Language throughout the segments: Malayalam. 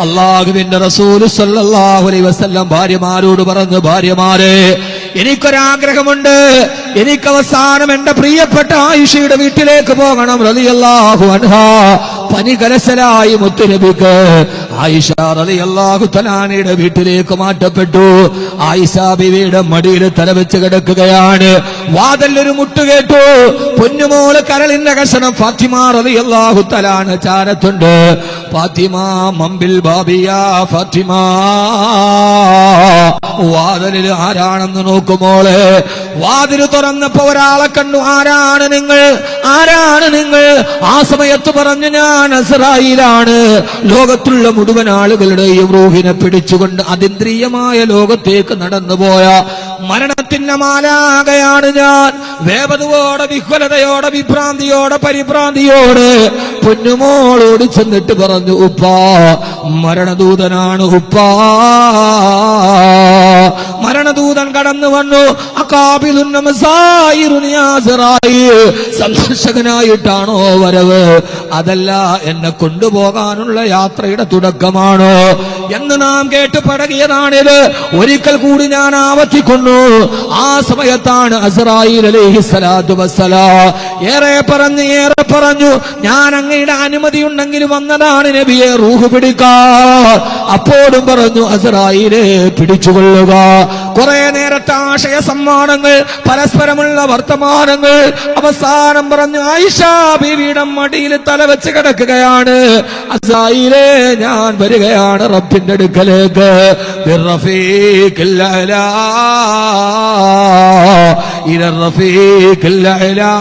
അള്ളാഹുവിന്റെ റസൂൽ സല്ലാഹുലൈ വസല്ലം ഭാര്യമാരോട് പറഞ്ഞു ഭാര്യമാരെ എനിക്കൊരാഗ്രഹമുണ്ട്. എനിക്ക് അവസാനം എന്റെ പ്രിയപ്പെട്ട ആയിഷയുടെ വീട്ടിലേക്ക് പോകണം. റതിയല്ലാഹു അൻഹാ. പനി കലശലായി മുത്തുനബിക്ക്. ആയിഷ റതിയല്ലാഹു തലാനയുടെ വീട്ടിലേക്ക് മാറ്റപ്പെട്ടു. ആയിഷ ബിവിയുടെ മടിയിൽ തലവെച്ച് കിടക്കുകയാണ്. വാതല്ലൊരു മുട്ട് കേട്ടു. പൊന്നുമോൾ കരളിന്റെ കഷണം ഫാത്തിമ റതിയല്ലാഹു തലാന ചാരത്തുണ്ട്. ഫാത്തിമ മമ്പിൽ ബാബിയ ഫാത്തിമ. വാതലിൽ ആരാണെന്ന് നോക്കുമോൾ വാതിൽ തുറന്നപ്പോ ഒരാളെ കണ്ടു. ആരാണ് നിങ്ങൾ? ആരാണ് നിങ്ങൾ? ആ സമയത്ത് പറഞ്ഞു ഞാൻ അസറായിലാണ് ലോകത്തുള്ള മുഴുവൻ ആളുകളുടെയും റൂഹിനെ പിടിച്ചുകൊണ്ട് അതിന്ദ്രിയമായ ലോകത്തേക്ക് നടന്നുപോയ മരണത്തിന്റെ മാലാകയാണ് ഞാൻ വേപതുവോടെ വിഹ്വലതയോടെ വിഭ്രാന്തിയോടെ പരിഭ്രാന്തിയോടെ പൊന്നുമോളോട് ചെന്നിട്ട് പറഞ്ഞു ഉപ്പാ മരണദൂതനാണ് ഉപ്പാ. മരണദൂതൻ കടന്നു വന്നു സന്ദർശകനായിട്ടാണോ വരവ്? അതല്ല എന്നെ കൊണ്ടുപോകാനുള്ള യാത്രയുടെ തുടക്കമാണോ? എന്ന് നാം കേട്ട് പഴകിയതാണിത് ഒരിക്കൽ കൂടി ഞാൻ ആവർത്തിക്കുന്നു. ആ സമയത്താണ് വസ്സലാ. ഏറെ പറഞ്ഞു ഏറെ പറഞ്ഞു ഞാൻ അങ്ങയുടെ അനുമതി ഉണ്ടെങ്കിൽ വന്നതാണ് നബിയെ റൂഹ് പിടിക്കാൻ അപ്പോഴും പറഞ്ഞു അസറായിലെ പിടിച്ചുകൊള്ളുക. കുറെ നേരത്തെ ആശയ സമ്മാനങ്ങൾ പരസ്പരമുള്ള വർത്തമാനങ്ങൾ അവസാനം പറഞ്ഞു ആയിഷ ബീവിയുടെ മടിയിൽ തല വെച്ച് കിടക്കുകയാണ് അസായിലേ ഞാൻ വരികയാണ് റബ്ബിന്റെ അടുക്കലേക്ക്. ഇല റഫീഖിൽ അലാ.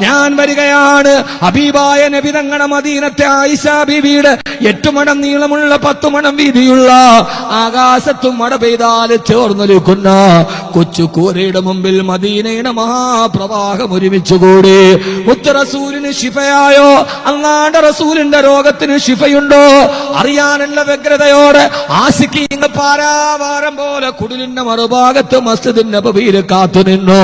ഞാൻ വരികയാണ്. ഹബീബായ നബിതങ്ങണ മദീനത്തെ ആയിഷാ ബിബിയുടെ എട്ട് മണം നീളമുള്ള പത്തു മണം വീതിയുള്ള ആകാശത്തും മട പെയ്താൽ കൊച്ചു കൂരയുടെ മുമ്പിൽ മദീനയുടെ മഹാപ്രവാഹം ഒരുമിച്ചുകൂടി മുത്ത ശിഫയായോ? അള്ളാന്റെ റസൂലിന്റെ രോഗത്തിന് ശിഫയുണ്ടോ? അറിയാനുള്ള വ്യഗ്രതയോടെ ആശിക്കീങ്ങൾ പാരാവാരം പോലെ കുടിലിന്റെ മറുഭാഗത്ത് മസ്ജിദിന്റെ പവിയിൽ കാത്തു നിന്നു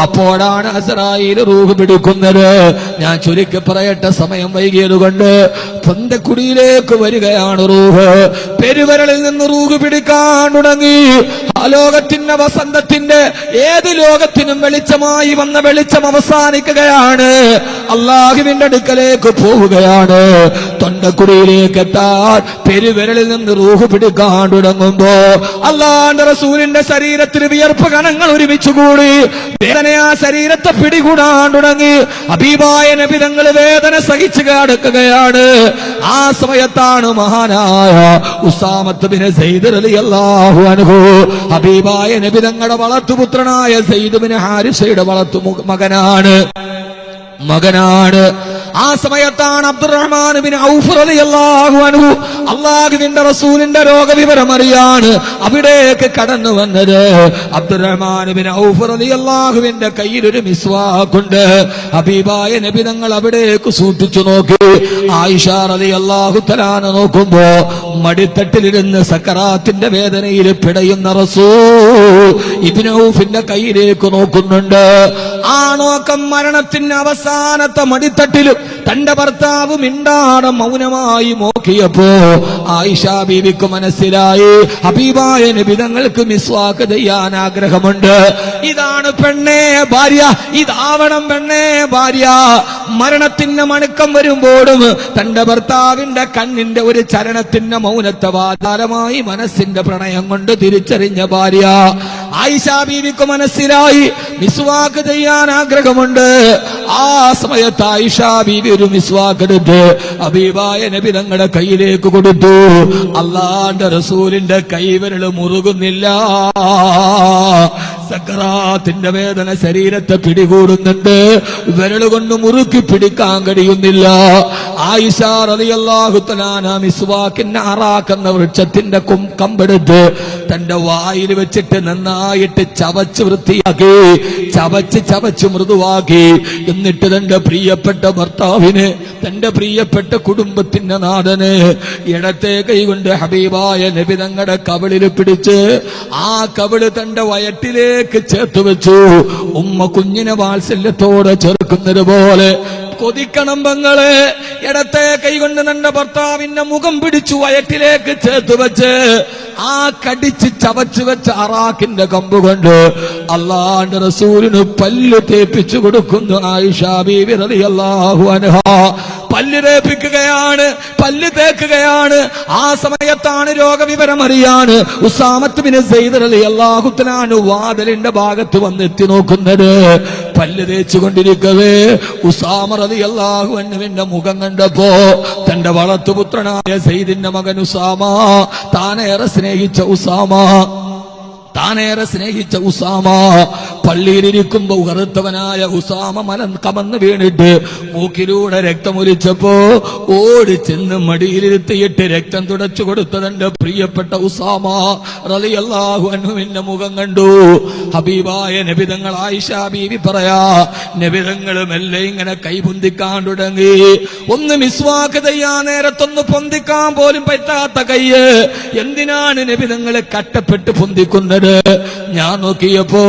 അപ്പോഴാണ് അസറായിൽ റൂഹ് പിടിക്കുന്നത് ഞാൻ ചുരുക്കി പറയട്ടെ സമയം വൈകിയത് കൊണ്ട് പൊന്തക്കുടിയിലേക്ക് വരികയാണ് റൂഹ്. പെരുവരളിൽ നിന്ന് റൂഹ് പിടിക്കാൻ തുടങ്ങി. ആ ലോകത്തിന്റെ വസന്തത്തിന്റെ ഏത് ലോകത്തിനും വെളിച്ചമായി വന്ന വെളിച്ചം അവസാനിക്കുകയാണ്. അള്ളാഹുവിന്റെ അടുക്കലേക്ക് പോവുകയാണ്. തൊണ്ടക്കുടിയിലേക്ക് എത്താൻ പെരുവിരലിൽ നിന്ന് റൂഹ് പിടിക്കാൻ തുടങ്ങുമ്പോ അള്ളാന്റെ റസൂലിന്റെ ശരീരത്തിൽ വിയർപ്പ് കണങ്ങൾ ഒരുമിച്ചുകൂടി വേദന ആ ശരീരത്തെ പിടികൂടാൻ തുടങ്ങി. അബീബായ നബിതങ്ങൾ വേദന സഹിച്ചു കിടക്കുകയാണ്. ആ സമയത്താണ് മഹാനായ ഉസാമത്ത് ബിൻ സൈദ് റളിയല്ലാഹു അൻഹു ഹബീബായ നബിതങ്ങളുടെ വളർത്തുപുത്രനായ സൈദ് ബിൻ ഹാരിസയുടെ വളർത്തു മകനാണ്. മകനാണ്. ആ സമയത്താണ് അബ്ദുറഹ്മാൻ ഔഫ് റളിയല്ലാഹു അൻഹു അള്ളാഹുവിന്റെ റസൂലിന്റെ രോഗവിവരം അറിയാണ്. അവിടേക്ക് കടന്നു വന്നത് അബ്ദുറഹ്മാൻ ഔഫ് കയ്യിൽ ഒരു മിസ്വാക്കുണ്ട്. ഹബീബായ നബി തങ്ങൾ അവിടേക്ക് സൂക്ഷിച്ചു നോക്കി. ആയിഷ റളിയല്ലാഹു തലാന നോക്കുമ്പോ മടിത്തട്ടിലിരുന്ന് സക്കറാത്തിന്റെ വേദനയിൽ പിടയുന്ന റസൂ ഇബ്നു ഔഫിന്റെ കയ്യിലേക്ക് നോക്കുന്നുണ്ട്. ആ നോക്കം മരണത്തിന്റെ അവസാനത്തെ മടിത്തട്ടിലും തന്റെ ഭർത്താവ് മിണ്ടാട മൗനമായി നോക്കിയപ്പോ ആയിഷ ബീവിക്ക് മനസ്സിലായി. ഹബീബായ നിബിതങ്ങൾക്ക് മിസ്വാക്ക് ചെയ്യാൻ ആഗ്രഹമുണ്ട്. ഇതാണ് പെണ്ണേ ഭാര്യ. ഇതാവണം പെണ്ണേ ഭാര്യ. മരണത്തിന്റെ മണക്കം വരുമ്പോഴും തന്റെ ഭർത്താവിന്റെ കണ്ണിന്റെ ഒരു ചരണത്തിന്റെ മൗനത്തെ വാതാരമായി മനസ്സിന്റെ പ്രണയം കൊണ്ട് തിരിച്ചറിഞ്ഞ ഭാര്യ. ആയിഷ ബീവിക്ക് മനസ്സിലായി. മിസ്വാക്ക് ചെയ്യാൻ ആഗ്രഹമുണ്ട്. ആ സമയത്ത് ആയിഷ ബീവി ഒരു മിസ്വാക്ക് എടുത്ത് അബീബായ നബി തങ്ങളുടെ കയ്യിലേക്ക് കൊടുത്തു. അള്ളാന്റെ റസൂലിന്റെ കൈവിരൽ മുറുകുന്നില്ല. സക്കറാത്തിന്റെ വേദന ശരീരത്തെ പിടികൂടുന്നുണ്ട്. വിരൽ കൊണ്ട് മുറുക്കി പിടിക്കാൻ കഴിയുന്നില്ല. മിസ്വാക്കിന്റെ അറാക്കുന്ന വൃക്ഷത്തിന്റെ കമ്പെടുത്ത് തന്റെ വായിൽ വെച്ചിട്ട് നന്നായിട്ട് ചവച്ച് വൃത്തിയാക്കി ചവച്ച് ചവച്ച് മൃദുവാക്കി. എന്നിട്ട് തന്റെ പ്രിയപ്പെട്ട ഭർത്താവിന് തന്റെ പ്രിയപ്പെട്ട കുടുംബത്തിന്റെ നാഥന് ഇടത്തെ കൈകൊണ്ട് ഹബീബായ നബി തങ്ങളുടെ കവിളിൽ പിടിച്ച് ആ കവിൾ തന്റെ വയറ്റിലേക്ക് ചേർത്ത് വെച്ചു. ഉമ്മ കുഞ്ഞിനെ വാത്സല്യത്തോടെ ചേർക്കുന്നത് പോലെ കൊതിക്കണം പെങ്ങളെ. ഇടത്തെ കൈകൊണ്ട് തന്റെ ഭർത്താവിന്റെ മുഖം പിടിച്ചു വയറ്റിലേക്ക് ചേർത്ത് വെച്ച്. ആ കടിച്ച് ചവച്ചു വെച്ച അറാക്കിന്റെ കമ്പ് കൊണ്ട് അള്ളാന്റെ റസൂലിന് പല്ല് തേപ്പിച്ചു കൊടുക്കുന്നു ആയിഷ ബീവി റളിയല്ലാഹു അൻഹ. പല്ല് തേപ്പിക്കുകയാണ് പല്ല് തേക്കുകയാണ്. ആ സമയത്താണ് രോഗവിവരം അറിയാണ്. ഉസാമത്ത് ബിൻ സെയ്ദ് റളിയല്ലാഹു തആല വാതിലിന്റെ ഭാഗത്ത് വന്നെത്തി നോക്കുന്നത്. പല്ല് തേച്ചു കൊണ്ടിരിക്കവേ ഉസാമ അള്ളാഹു അൻഹുവിന്റെ മുഖം കണ്ടപ്പോ തന്റെ വളർത്തുപുത്രനായ സെയ്ദിന്റെ മകൻ ഉസാമ താനേറെ സ്നേഹിച്ച ഉസാമ താനേറെ സ്നേഹിച്ച ഉസാമ പള്ളിയിലിരിക്കുമ്പോ കറുത്തവനായ ഉസാമ മലം കമന്ന് വീണിട്ട് മൂക്കിലൂടെ രക്തമൊലിച്ചപ്പോ ഓടി ചെന്ന് മടിയിലിരുത്തിയിട്ട് രക്തം തുടച്ചു കൊടുത്തതെന്റെ പ്രിയപ്പെട്ട ഉസാമ റളിയല്ലാഹു അൻഹുവിന്റെ മുഖം കണ്ടു. ഹബീബായ നബിതങ്ങൾ ആയിഷ ബീവി പറയാ നബിതങ്ങൾ മെല്ലെ ഇങ്ങനെ കൈപൊന്തിക്കാൻ തുടങ്ങി. ഒന്ന് മിസ്വാക്ക് നേരത്തൊന്ന് പൊന്തിക്കാൻ പോലും പറ്റാത്ത കയ്യ്. എന്തിനാണ് നബിതങ്ങളെ കട്ടപ്പെട്ട് പൊന്തിക്കുന്നത്? ഞാൻ നോക്കിയപ്പോ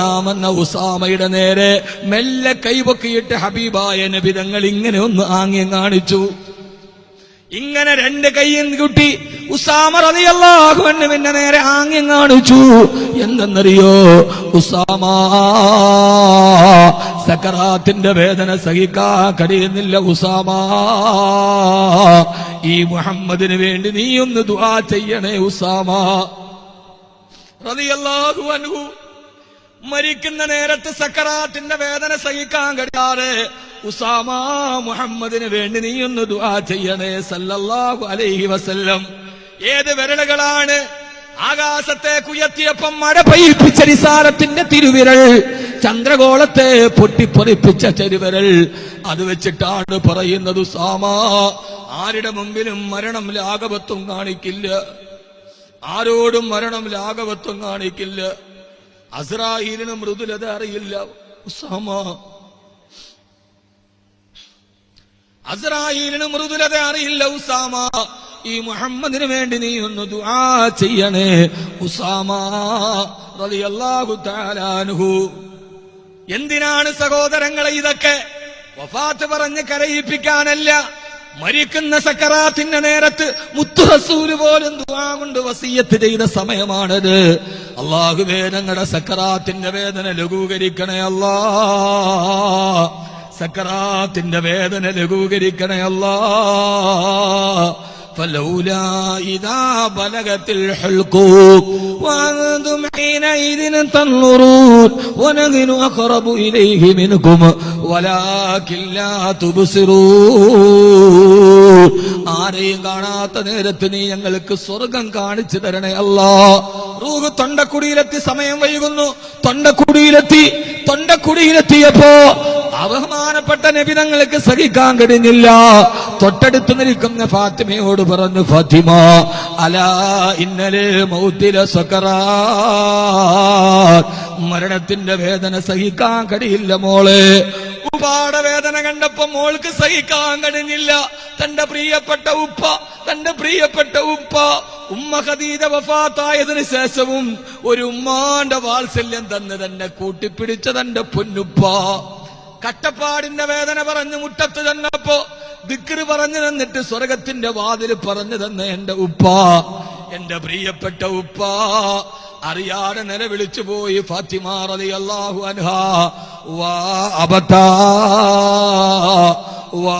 കാണാമെന്ന ഉസാമയുടെ നേരെ മെല്ലെ കൈപൊക്കിയിട്ട് ഹബീബായ നബിതങ്ങൾ ഇങ്ങനെ ഒന്ന് ആംഗ്യം കാണിച്ചു. ഇങ്ങനെ രണ്ട് കൈയും കുട്ടി ഉസാമ റളിയല്ലാഹു പിന്നെ നേരെ ആംഗ്യം കാണിച്ചു. എന്തെന്നറിയോ? ഉസാമ സക്കറാത്തിന്റെ വേദന സഹിക്കാൻ കഴിയുന്നില്ല ഉസാമ. ഈ മുഹമ്മദിന് വേണ്ടി നീ ഒന്ന് ദുആ ചെയ്യണേ ഉസാമ. റതിയല്ലാഹു മരിക്കുന്ന നേരത്ത് സക്കറാത്തിന്റെ വേദന സഹിക്കാൻ കഴിയാതെ ഉസാമ മുഹമ്മദിന് വേണ്ടി നീ ഒന്ന് ദുആ ചെയ്യണേ സല്ലല്ലാഹു അലൈഹി വസല്ലം. ഏത് വിരലുകളാണ്? ആകാശത്തെ കുയർത്തിയപ്പം മഴ പെയ്യിപ്പിച്ച നിസാരത്തിന്റെ തിരുവിരൽ ചന്ദ്രഗോളത്തെ പൊട്ടിപ്പൊറിപ്പിച്ച ചെരുവിരൽ. അത് വെച്ചിട്ടാണ് പറയുന്നത് സാമാ ആരുടെ മുമ്പിലും മരണം ലാഘവത്വം കാണിക്കില്ല. ആരോടും മരണം ലാഘവത്വം കാണിക്കില്ല. അസ്രാഹീലിന് മൃദുലത അറിയില്ല. ഉസാമ അസ്രാഹീലിന് മൃദുലത അറിയില്ല ഉസാമ ഈ മുഹമ്മദിന് വേണ്ടി നീ ഒന്ന് ദുആ ചെയ്യണേ ഉസാമ തആല അൻഹു. എന്തിനാണ് സഹോദരങ്ങളെ ഇതൊക്കെ വഫാത്ത് പറഞ്ഞ് കരയിപ്പിക്കാനല്ല? മരിക്കുന്ന സക്കറാത്തിന്റെ നേരത്ത് മുത്തുഹസൂര് പോലും ദുആ കൊണ്ട് വസീയത്ത് ചെയ്ത സമയമാണത്. അള്ളാഹുവേ ഞങ്ങളുടെ സക്കറാത്തിന്റെ വേദന ലഘൂകരിക്കണേ അല്ലാ. സക്കറാത്തിന്റെ വേദന ലഘൂകരിക്കണേ അല്ലാ. فلولا إذا بلغت الحلقوم وأنتم حينئذ تنظرون ونحن أقرب إليه منكم ولكن لا تبصرون ആരെയും കാണാത്ത നേരത്ത് നീ ഞങ്ങൾക്ക് സ്വർഗം കാണിച്ചു തരണേ അല്ലാ റൂഹ് തൊണ്ടക്കുടിയിലെത്തി സമയം വൈകുന്നു തൊണ്ടക്കുടിയിലെത്തി തൊണ്ടക്കുടിയിലെത്തിയപ്പോ ബഹുമാനപ്പെട്ട നബിതങ്ങൾക്ക് സഹിക്കാൻ കഴിഞ്ഞില്ല. തൊട്ടടുത്ത് നിൽക്കുന്ന ഫാത്തിമയോട് പറഞ്ഞു ഫാത്തിമ അല ഇന്നലെ മൗത്തില സക്കറാ മരണത്തിന്റെ വേദന സഹിക്കാൻ കഴിയില്ല മോളെ. ഉപ്പാട വേദന കണ്ടപ്പോ മോൾക്ക് സഹിക്കാൻ കഴിഞ്ഞില്ല. തന്റെ പ്രിയപ്പെട്ട ഉപ്പ തന്റെ പ്രിയപ്പെട്ട ഉപ്പ ഉമ്മ ഖദീജ വഫാത്തായതിനു ശേഷവും ഒരു ഉമ്മാന്റെ വാത്സല്യം തന്നെ തന്നെ കൂട്ടിപ്പിടിച്ച തന്റെ പൊന്നുപ്പ. കട്ടപ്പാടിന്റെ വേദന പറഞ്ഞു മുറ്റത്ത് ചെന്നപ്പോ ദിക്കറ് പറഞ്ഞു തന്നിട്ട് സ്വർഗത്തിന്റെ വാതിൽ പറഞ്ഞു തന്ന എന്റെ ഉപ്പ. എന്റെ പ്രിയപ്പെട്ട ഉപ്പ അറിയാതെ നിലവിളിച്ചു പോയി ഫാത്തിമ അള്ളാഹു അൻഹ. വാ അബത്ത വാ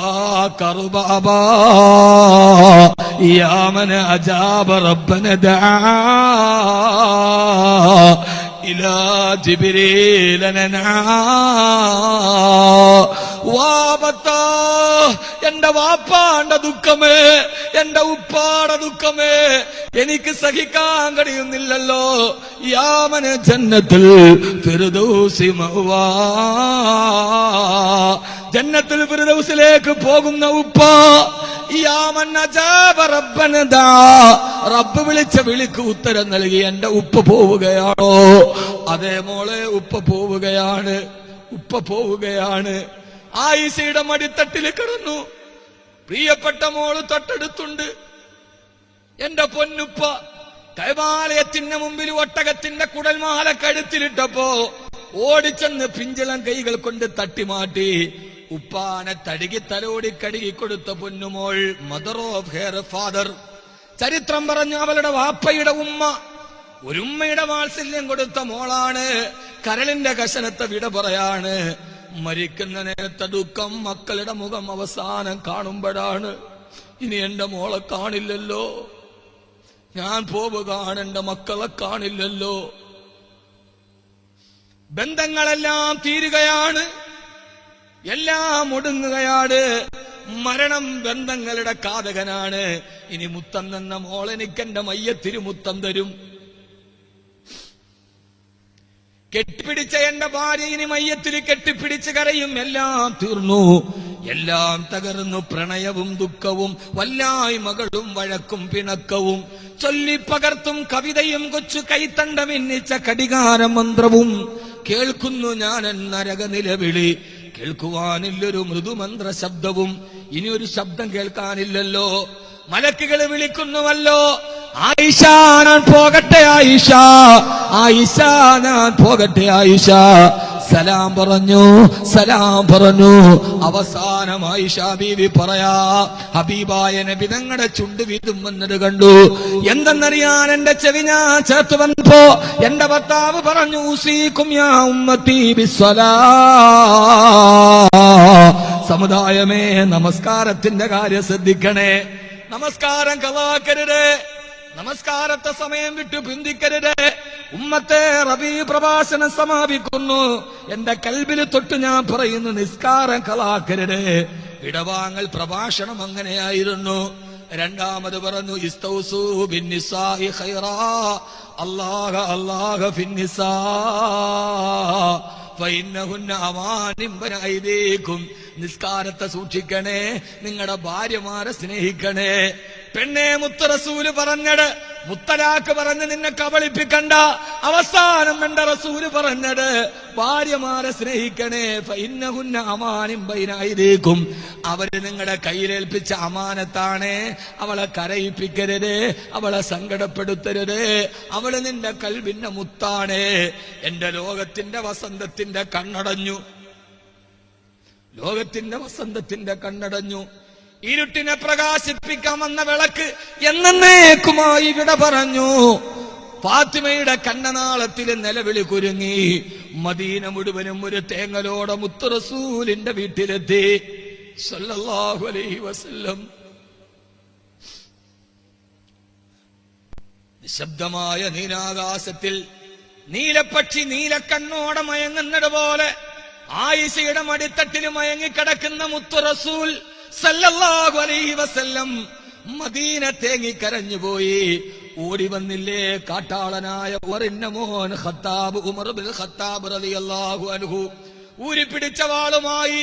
റബ്ബന ദആ إلى جبريل ننعى വാപത്താ എന്റെ വാപ്പാന്റെ ദുഃഖമേ എന്റെ ഉപ്പാടെ ദുഃഖമേ എനിക്ക് സഹിക്കാൻ കഴിയുന്നില്ലല്ലോ യാമന ജന്നത്തിൽ ഫിർദൗസി മഅ്വാ. ജന്നത്തിൽ ഫിർദൗസിലേക്ക് പോകുന്ന ഉപ്പ റബ്ബ് വിളിച്ച വിളിക്ക് ഉത്തരം നൽകി എന്റെ ഉപ്പ പോവുകയാണോ? അതേ മോളെ ഉപ്പ പോവുകയാണ് ഉപ്പ പോവുകയാണ്. ആയിസയുടെ മടിത്തട്ടിൽ കിടന്നു. പ്രിയപ്പെട്ട മോൾ തൊട്ടടുത്തുണ്ട്. എന്റെ പൊന്നുപ്പ കൈവാലയത്തിന്റെ മുമ്പിൽ ഒട്ടകത്തിന്റെ കുടൽമാല കഴുത്തിലിട്ടപ്പോ ഓടിച്ചെന്ന് പിഞ്ചിളം കൈകൾ കൊണ്ട് തട്ടിമാറ്റി ഉപ്പാനെ തടുകി തലോടി കടുകി കൊടുത്ത പൊന്നുമോൾ മദർ ഓഫ് ഹെയർ ഫാദർ ചരിത്രം പറഞ്ഞു അവളുടെ വാപ്പയുടെ ഉമ്മ ഒരുമ്മയുടെ വാത്സല്യം കൊടുത്ത മോളാണ്. കരളിന്റെ കശനത്തെ വിട പറയാണ്. മരിക്കുന്ന നേരത്തെ ദുഃഖം മക്കളുടെ മുഖം അവസാനം കാണുമ്പോഴാണ്. ഇനി എന്റെ മോളെ കാണില്ലല്ലോ. ഞാൻ പോവുകയാണ് എന്റെ മക്കളെ കാണില്ലല്ലോ. ബന്ധങ്ങളെല്ലാം തീരുകയാണ്. എല്ലാം ഒടുങ്ങുകയാണ്. മരണം ബന്ധങ്ങളുടെ കാതകനാണ്. ഇനി മുത്തം നിന്ന മോളെനിക്കെന്റെ മയ്യത്തിരു മുത്തം തരും. കെട്ടിപ്പിടിച്ച എന്റെ ഭാര്യ ഇനി മയ്യത്തിൽ കെട്ടിപ്പിടിച്ച് കരയും. എല്ലാം തീർന്നു. എല്ലാം തകർന്നു. പ്രണയവും ദുഃഖവും വല്ലായ്മകളും വഴക്കും പിണക്കവും. ചൊല്ലിപ്പകർത്തും കവിതയും കൊച്ചു കൈത്തണ്ട മിന്നിച്ച കടികാര മന്ത്രവും കേൾക്കുന്നു ഞാൻ നരക നിലവിളി കേൾക്കുവാനില്ലൊരു മൃദുമന്ത്ര ശബ്ദവും ഇനി ഒരു ശബ്ദം കേൾക്കാനില്ലല്ലോ. മലക്കുകൾ വിളിക്കുന്നുവല്ലോ. ആയിഷ ഞാൻ പോകട്ടെ ആയിഷ. ആയിഷ ഞാൻ പോകട്ടെ ആയിഷ. സലാം പറഞ്ഞു സലാം പറഞ്ഞു. അവസാനമായി ഷാബീബി പറയാ ഹബീബായ നബി തങ്ങളുടെ ചുണ്ട് വീതും വന്നത് കണ്ടു. എന്തെന്നറിയാൻ എന്റെ ചെവി ഞാൻ ചേർത്ത് വന്നപ്പോ എന്റെ ഭർത്താവ് പറഞ്ഞു സീക്കും യാ ഉമ്മത്തി സമുദായമേ നമസ്കാരത്തിന്റെ കാര്യം ശ്രദ്ധിക്കണേ. നമസ്കാരം കളാക്കരുത് നമസ്കാരത്തെ സമയം വിട്ടു പിന്തിക്കരുത്. ഉമ്മത്തെ റബി പ്രഭാഷണം സമാപിക്കുന്നു. എന്റെ കൽബിൽ തൊട്ട് ഞാൻ പറയുന്നു നിസ്കാരം കലാക്കരുടെ ഇടവാങ്ങൽ പ്രഭാഷണം അങ്ങനെയായിരുന്നു. രണ്ടാമത് പറഞ്ഞു അല്ലാഹ അല്ലാഹ ഫിന്നിസാ. നിസ്കാരത്തെ സൂക്ഷിക്കണേ നിങ്ങളുടെ ഭാര്യമാരെ സ്നേഹിക്കണേ. പെണ്ണെ മുത്തറസൂൽ പറഞ്ഞട്. മുത്തലാക്ക് പറഞ്ഞ് നിന്നെ കബളിപ്പിക്കണ്ട. അവസാനം എന്റെ റസൂൽ പറഞ്ഞത് ഭാര്യമാരെ സ്നേഹിക്കണേ. ഫഇന്നഹുന്ന അമാനും ബൈനായിരിക്കും അവർ നിങ്ങളുടെ കയ്യിലേൽപ്പിച്ച അമാനത്താണ്. അവളെ കരയിപ്പിക്കരുത്. അവളെ സങ്കടപ്പെടുത്തരുത്. അവൾ നിന്റെ കൽവിന്റെ മുത്താണ്. എന്റെ ലോകത്തിന്റെ വസന്തത്തിന്റെ കണ്ണടഞ്ഞു. ലോകത്തിന്റെ വസന്തത്തിന്റെ കണ്ണടഞ്ഞു. ഇരുട്ടിനെ പ്രകാശിപ്പിക്കാൻ വന്ന വിളക്ക് എന്നേക്കുമായി വിട പറഞ്ഞു. ഫാത്തിമയുടെ കണ്ണനാളത്തിൽ നിലവിളി കുരുങ്ങി. മദീന മുഴുവനും ഒരു തേങ്ങലോടെ മുത്തുറസൂലിന്റെ വീട്ടിലെത്തി. സല്ലല്ലാഹു അലൈഹി വസല്ലം. നിശബ്ദമായ നീലാകാശത്തിൽ നീലപ്പക്ഷി നീലക്കണ്ണോടെ മയങ്ങുന്നത് പോലെ ആയിഷയുടെ മടിത്തട്ടിൽ മയങ്ങിക്കിടക്കുന്ന മുത്തു റസൂൽ സല്ലല്ലാഹു അലൈഹി വസല്ലം മദീന തേങ്ങി കരഞ്ഞുപോയി ഓടി വന്നില്ലേ കാട്ടാളനായ ഉമറിന്റെ മോൻ ഖത്താബ് ഉമർ ഖത്താബ് റളിയല്ലാഹു അൻഹു. ഊരിപ്പിടിച്ച വാളുമായി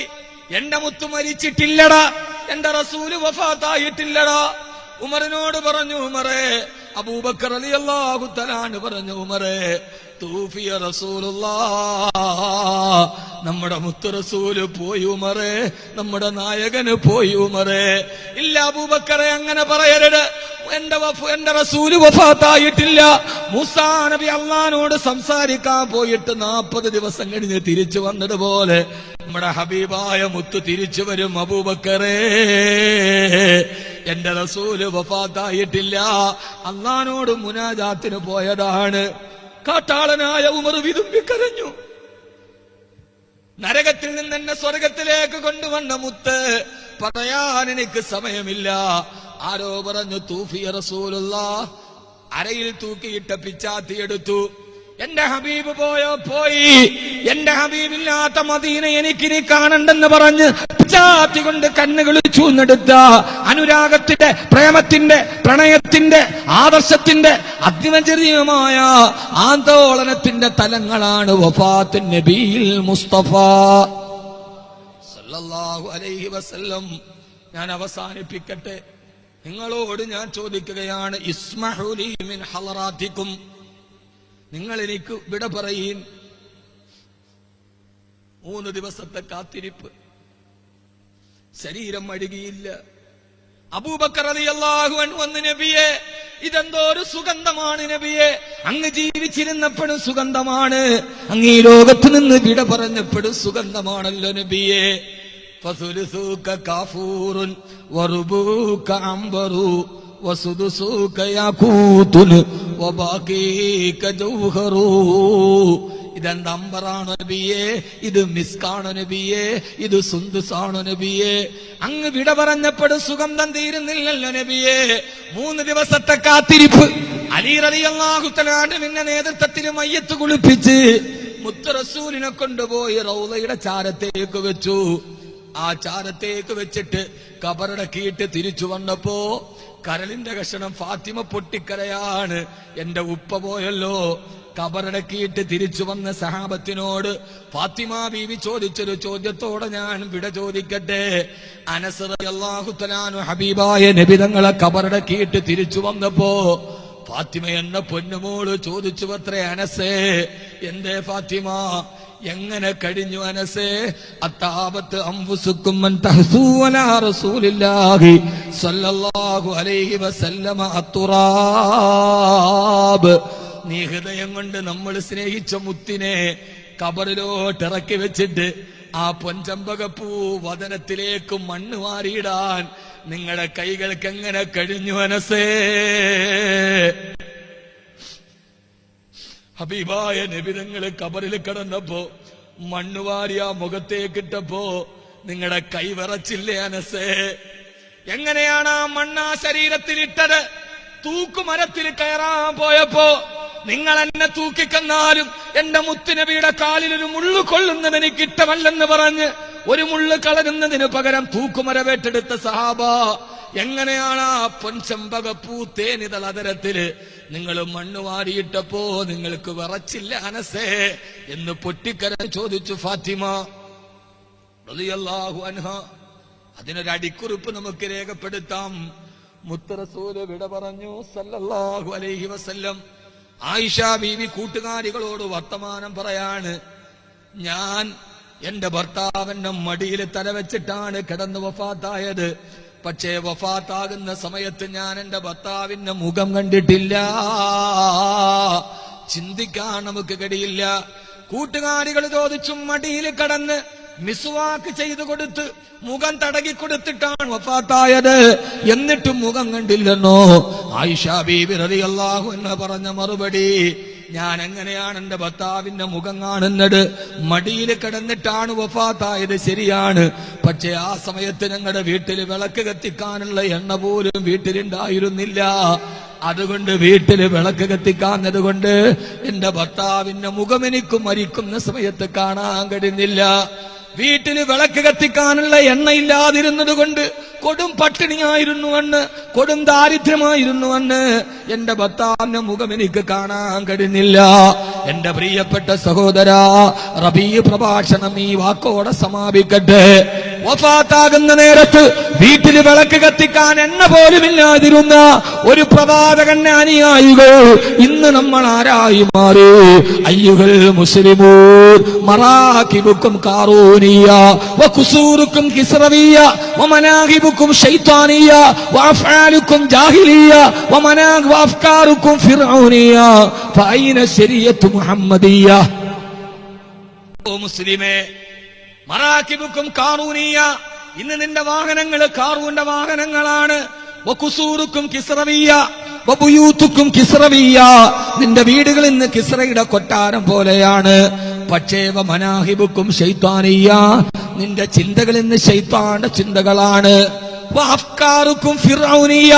എന്റെ മുത്തു മരിച്ചിട്ടില്ലടാ എന്റെ റസൂൽ വഫാത്തായിട്ടില്ലടാ. ഉമറിനോട് പറഞ്ഞു ഉമറേ അബൂബക്കർ അലി അള്ളാഹു തലാണ് പറഞ്ഞു ഉമറേ തൂഫിയ റസൂലുള്ള നമ്മുടെ മുത്തു റസൂൽ പോയി ഉമറേ നമ്മുടെ നായകന് പോയി ഉമറേ. ഇല്ല അബൂബക്കറെ അങ്ങനെ പറയരുത്. എന്റെ എന്റെ റസൂൽ വഫാത്തായിട്ടില്ല. മുസാ നബി അള്ളഹാനോട് സംസാരിക്കാൻ പോയിട്ട് നാൽപ്പത് ദിവസം കഴിഞ്ഞ് തിരിച്ചു വന്നതുപോലെ നമ്മുടെ ഹബീബായ മുത്ത് തിരിച്ചു വരും അബൂബക്കറേ. എന്റെ റസൂൽ വഫാത്തായിട്ടില്ല. അള്ളഹാനോട് മുനാജാത്തിന് പോയതാണ്. കാട്ടാളനായ ഉമർ വിതുമ്പി കരഞ്ഞു നരകത്തിൽ നിന്ന് എന്നെ സ്വർഗത്തിലേക്ക് കൊണ്ടുവന്ന മുത്ത് പറയാൻ എനിക്ക് സമയമില്ല. ആരോ പറഞ്ഞു തൂഫിയ റസൂലുള്ള അരയിൽ തൂക്കിയിട്ട പിച്ചാത്തി എടുത്തു. എന്റെ ഹബീബ് പോയോ? പോയി. എന്റെ ഹബീബില്ലാത്ത മദീന എനിക്കിനി കാണണ്ടെന്ന് പറഞ്ഞ് പിച്ചാത്തി കൊണ്ട് കണ്ണുകൾ ചൂന്നെടുത്ത അനുരാഗത്തിന്റെ പ്രേമത്തിന്റെ പ്രണയത്തിന്റെ ആദർശത്തിന്റെ അതിമചരീയമായ ആന്തോളനത്തിന്റെ തലങ്ങളാണ് മുസ്തഫ. സല്ലല്ലാഹു അലൈഹി വസല്ലം ഞാൻ അവസാനിപ്പിക്കട്ടെ. നിങ്ങളോട് ഞാൻ ചോദിക്കുകയാണ് ഇസ്മഹുലി മിൻ നിങ്ങൾ എനിക്ക് വിട പറയീൻ. മൂന്ന് ദിവസത്തെ കാത്തിരിപ്പ്. ശരീരം അഴുകിയില്ല അബൂബക്കർ റളിയല്ലാഹു അൻഹു വന്ന് നബിയെ ഇതെന്തോ ഒരു സുഗന്ധമാണ് നബിയെ അങ്ങ് ജീവിച്ചിരുന്നപ്പോഴും സുഗന്ധമാണ് അങ്ങ് ഈ ലോകത്ത് നിന്ന് വിട പറഞ്ഞപ്പോഴും സുഗന്ധമാണല്ലോ നബിയെ فثلثوك كافور وربوك عنبر وسدسوك ياقوت وباقيك جوهر ഇതെന്ത് അമ്പറാണോ നബിയേ? ഇത് മിസ്കാണോ നബിയേ? ഇത് സുന്ദുസാണോ നബിയേ? അങ്ങ് വിട പറഞ്ഞപ്പോഴും സുഗന്ധം തീരുന്നില്ലല്ലോ നബിയേ. മൂന്ന് ദിവസത്തെ കാത്തിരിപ്പ്. അലി റളിയല്ലാഹുത്തലാണ്ടുവിന്റെ നേതൃത്വത്തിൽ മയ്യത്ത് കുളിപ്പിച്ച് മുത്തറസൂലിനെ കൊണ്ടുപോയി റൗലയുടെ ചാരത്തേക്ക് വെച്ചു. ആ ചാരത്തേക്ക് വെച്ചിട്ട് കബറടക്കിയിട്ട് തിരിച്ചു വന്നപ്പോ കരളിന്റെ കഷണം ഫാത്തിമ പൊട്ടിക്കരയാണ്. എന്റെ ഉപ്പ പോയല്ലോ. കബറടക്കിയിട്ട് തിരിച്ചു വന്ന സഹാബത്തിനോട് ഫാത്തിമ ബീവി ചോദിച്ചൊരു ചോദ്യത്തോടെ ഞാൻ വിട ചോദിക്കട്ടെ. അനസർ അള്ളാഹുത്തലാനു ഹബീബായ നബിതങ്ങളെ കബറടക്കിയിട്ട് തിരിച്ചു വന്നപ്പോ ഫാത്തിമ എന്ന പൊന്നുമോൾ ചോദിച്ചു അത്രേ അനസേ എന്തേ ഫാത്തിമ എങ്ങനെ കഴിഞ്ഞു അനസേ? അത്താപത്ത് അംബുസുക്കും സ്വല്ലല്ലാഹു അലൈഹി വസല്ലമ അത്തുറാബ്. നീ ഹൃദയം കൊണ്ട് നമ്മൾ സ്നേഹിച്ച മുത്തിനെ കബറിലോട്ട് ഇറക്കി വെച്ചിട്ട് ആ പൊൻചമ്പകപ്പൂ വതനത്തിലേക്ക് മണ്ണ് മാറിയിടാൻ നിങ്ങളുടെ കൈകൾക്ക് എങ്ങനെ കഴിഞ്ഞു മനസ്സേ? ഹബീബായ നബിതങ്ങൾ കബറിൽ കിടന്നപ്പോ മണ്ണ് വാരി ആ മുഖത്തേക്കിട്ടപ്പോ നിങ്ങളുടെ കൈ വിറച്ചില്ലേ അനസേ? എങ്ങനെയാണ് ആ മണ്ണ് ആ ശരീരത്തിൽ ഇട്ടത്? തൂക്കുമരത്തിൽ കയറാൻ പോയപ്പോ നിങ്ങൾ എന്നെ തൂക്കിക്കന്നാലും എന്റെ മുത്തുനബിയുടെ കാലിൽ ഒരു മുള്ളു കൊള്ളുന്നത് എനിക്ക് ഇഷ്ടമല്ലെന്ന് പറഞ്ഞ് ഒരു മുള്ളു കളരുന്നതിന് പകരം തൂക്കുമരവേറ്റെടുത്ത സഹാബ എങ്ങനെയാണ് ആ പൊൻചമ്പകപ്പൂ തേനിതൾ അതരത്തിൽ? നിങ്ങൾ മണ്ണ് വാരിയിട്ടപ്പോ നിങ്ങൾക്ക് വിറച്ചില്ല അനസേ എന്ന് പൊട്ടിക്കര ചോദിച്ചു ഫാത്തിമ റളിയല്ലാഹു അൻഹ. അതിനൊരു അടിക്കുറിപ്പ് നമുക്ക് രേഖപ്പെടുത്താം. മുത്തറസൂൽ വിട പറഞ്ഞു സല്ലല്ലാഹു അലൈഹി വസല്ലം. ആയിഷ ബീവി കൂട്ടുകാരികളോട് വർത്തമാനം പറയാണ്. ഞാൻ എന്റെ ഭർത്താവിന്റെ മടിയിൽ തലവെച്ചിട്ടാണ് കിടന്ന് വഫാത്തായത്. പക്ഷേ വഫാത്താകുന്ന സമയത്ത് ഞാൻ എന്റെ ഭർത്താവിന്റെ മുഖം കണ്ടിട്ടില്ല. ചിന്തിക്കാൻ നമുക്ക് കഴിയില്ല. കൂട്ടുകാരികൾ ചോദിച്ചും മടിയിൽ കടന്ന് മിസ്വാക്ക് ചെയ്തു കൊടുത്ത് മുഖം തടകി കൊടുത്തിട്ടാണ് വഫാത്തായത്. എന്നിട്ടും മുഖം കണ്ടില്ലെന്നോ? ആയിഷ ബീബി റളിയല്ലാഹു എന്ന് പറഞ്ഞ മറുപടി ഞാൻ എങ്ങനെയാണ് എന്റെ ഭർത്താവിന്റെ മുഖം കാണുന്നത്? മടിയിൽ കിടന്നിട്ടാണ് വഫാത്തായത് ശരിയാണ്. പക്ഷെ ആ സമയത്ത് ഞങ്ങളുടെ വീട്ടിൽ വിളക്ക് കത്തിക്കാനുള്ള എണ്ണ പോലും വീട്ടിലുണ്ടായിരുന്നില്ല. അതുകൊണ്ട് വീട്ടിൽ വിളക്ക് കത്തിക്കാഞ്ഞത് കൊണ്ട് എന്റെ ഭർത്താവിന്റെ മുഖം എനിക്ക് മരിക്കുന്ന സമയത്ത് കാണാൻ കഴിയുന്നില്ല വീട്ടിൽ വിളക്ക് കത്തിക്കാനുള്ള എണ്ണ ഇല്ലാതിരുന്നത് കൊണ്ട് കൊടും പട്ടിണിയായിരുന്നുവെന്ന് കൊടും ദാരിദ്ര്യമായിരുന്നുവെന്ന് എന്റെ ഭർത്താവിന്റെ മുഖം എനിക്ക് കാണാൻ കഴിഞ്ഞില്ല. എന്റെ പ്രിയപ്പെട്ട സഹോദര റബീ പ്രഭാഷണം ഈ വാക്കോടെ സമാപിക്കട്ടെ. വഫാത്താകുന്ന നേരത്ത് വീട്ടിൽ വിളക്ക് കത്തിക്കാൻ എണ്ണ പോലുമില്ലാതിരുന്ന ഒരു പ്രവാചകന്റെ അനുയായികൾ ഇന്ന് നമ്മൾ ആരായി മാറി? അയ്യുകൾ മുസ്ലിമൂർ മറാക്കിബുക്കും കാറൂനിയ വകുസൂറുക്കും കിസ്റവിയ വമനാഹിബുക്കും ശൈത്താനിയ വഅഫ്ആലുക്കും ജാഹിലിയ വമനാ വഅഫ്കാറുക്കും ഫിർഔനിയ ഫഐന ശരിയത്തു മുഹമ്മദിയ. ഓ മുസ്ലിമേ മറാക്കിബുക്കും കാറൂനിയ ഇന്ന് നിന്റെ വാഹനങ്ങൾ കാറൂന്റെ വാഹനങ്ങളാണ്. കിസ്റവിയ ബബുയൂത്തുക്കും കിസ്റവിയ നിന്റെ വീടുകൾ ഇന്ന് കിസ്റയുടെ കൊട്ടാരം പോലെയാണ്. പക്ഷേ മനാഹിബുക്കും ശൈത്താനിയ നിന്റെ ചിന്തകൾ ഇന്ന് ശൈത്താന്റെ ചിന്തകളാണ്. അഫ്കാറുക്കും ഫിറൗനിയ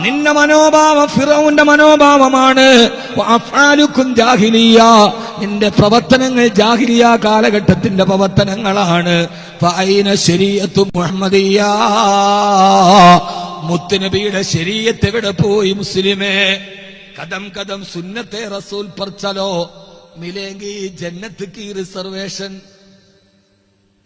നിന്റെ മനോഭാവം ഫിറൌന്റെ മനോഭാവമാണ്. ജാഹിലിയ നിന്റെ പ്രവർത്തനങ്ങൾ ജാഹിലിയ കാലഘട്ടത്തിന്റെ പ്രവർത്തനങ്ങളാണ്. ഫൈന ശരീഅത്തു മുഹമ്മദിയ. മുത്തുനബിയുടെ ശരീഅത്ത് എവിടെ പോയി മുസ്ലിമേ? കഥം കഥം സുന്നത്തെ റസൂൽ പറച്ചലോ? മിലേങ്കി ജന്നത്ത് കീ റിസർവേഷൻ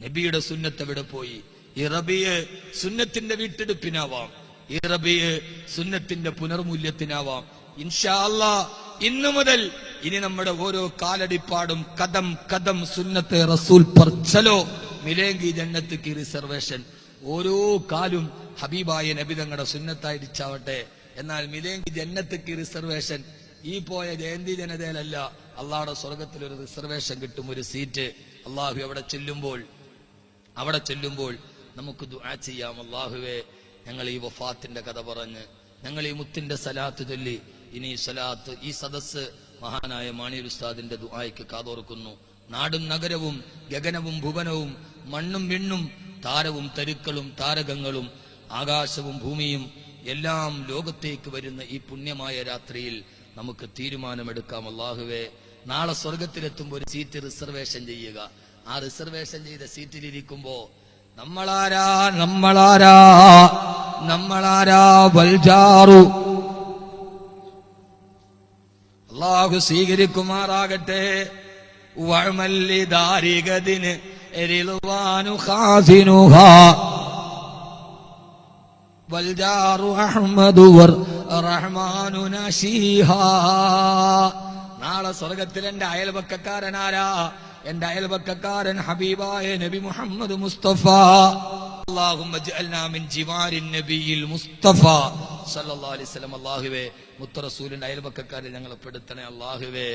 നബിയുടെ സുന്നത്ത് എവിടെ പോയി? ഈ റബിയെ സുന്നത്തിന്റെ വീട്ടെടുപ്പിനാവാം. ഈ റബിയെ സുന്നത്തിന്റെ പുനർമൂല്യത്തിനാവാം. ഇൻഷാല്ല ഇന്നു മുതൽ ഇനി നമ്മുടെ ഓരോ കാലടിപ്പാടും കഥം കഥം സുന്നത്തെ റസൂൽ പർച്ചലോ മിലേങ്കി ജന്നത്ത് കീ റിസർവേഷൻ ഓരോ കാലും ഹബീബായ നബി തങ്ങളുടെ സുന്നത്തായിരിച്ചാവട്ടെ എന്നാൽ മിലേങ്കി ജന്നത്തേക്ക് റിസർവേഷൻ. ഈ പോയ ജയന്തി ജനതയിലല്ല അള്ളാഹുടെ സ്വർഗത്തിൽ ഒരു റിസർവേഷൻ കിട്ടും ഒരു സീറ്റ്. അള്ളാഹു അവിടെ ചെല്ലുമ്പോൾ അവിടെ ചെല്ലുമ്പോൾ നമുക്ക് ദുആ ചെയ്യാം അള്ളാഹുവേ. ഞങ്ങൾ ഈ വഫാത്തിന്റെ കഥ പറഞ്ഞ് ഞങ്ങൾ ഈ മുത്തിന്റെ സലാത്ത് ചൊല്ലി ഇനി സലാത്ത് ഈ സദസ് മഹാനായ മാണി ഉസ്താദിന്റെ ദുആയ്ക്ക് കാതോർക്കുന്നു. നാടും നഗരവും ഗഗനവും ഭുവനവും മണ്ണും വിണ്ണും താരവും തരുക്കളും താരകങ്ങളും ആകാശവും ഭൂമിയും എല്ലാം ലോകത്തേക്ക് വരുന്ന ഈ പുണ്യമായ രാത്രിയിൽ നമുക്ക് തീരുമാനമെടുക്കാം. അള്ളാഹുവേ നാളെ സ്വർഗത്തിലെത്തുമ്പോൾ ഒരു സീറ്റ് റിസർവേഷൻ ചെയ്യുക. ആ റിസർവേഷൻ ചെയ്ത സീറ്റിലിരിക്കുമ്പോ നമ്മളാരാ നമ്മളാരാ നമ്മളാരാ വൽജാറു? അള്ളാഹു സ്വീകരിക്കുമാറാകട്ടെ. വഴമല്ലി ദാരികതിന് എരിലുവാനു ഖാസിനുഹാ വൽജാറു അഹ്മദു വർ റഹ്മാനു നശീഹാ നാളെ സ്വർഗത്തിൽ എന്റെ അയൽപക്കക്കാരനാരാ എന്റെ അയൽപക്കക്കാരൻ ഹബീബായ നബി മുഹമ്മദ് മുസ്തഫ اللهم اجعلنا من جوار النبي المصطفى صلى الله عليه وسلم അല്ലാഹുവേ മുത്ത റസൂലിന്റെ അയൽപക്കക്കാരിൽ ഞങ്ങളെ പെടുത്തണേ അല്ലാഹുവേ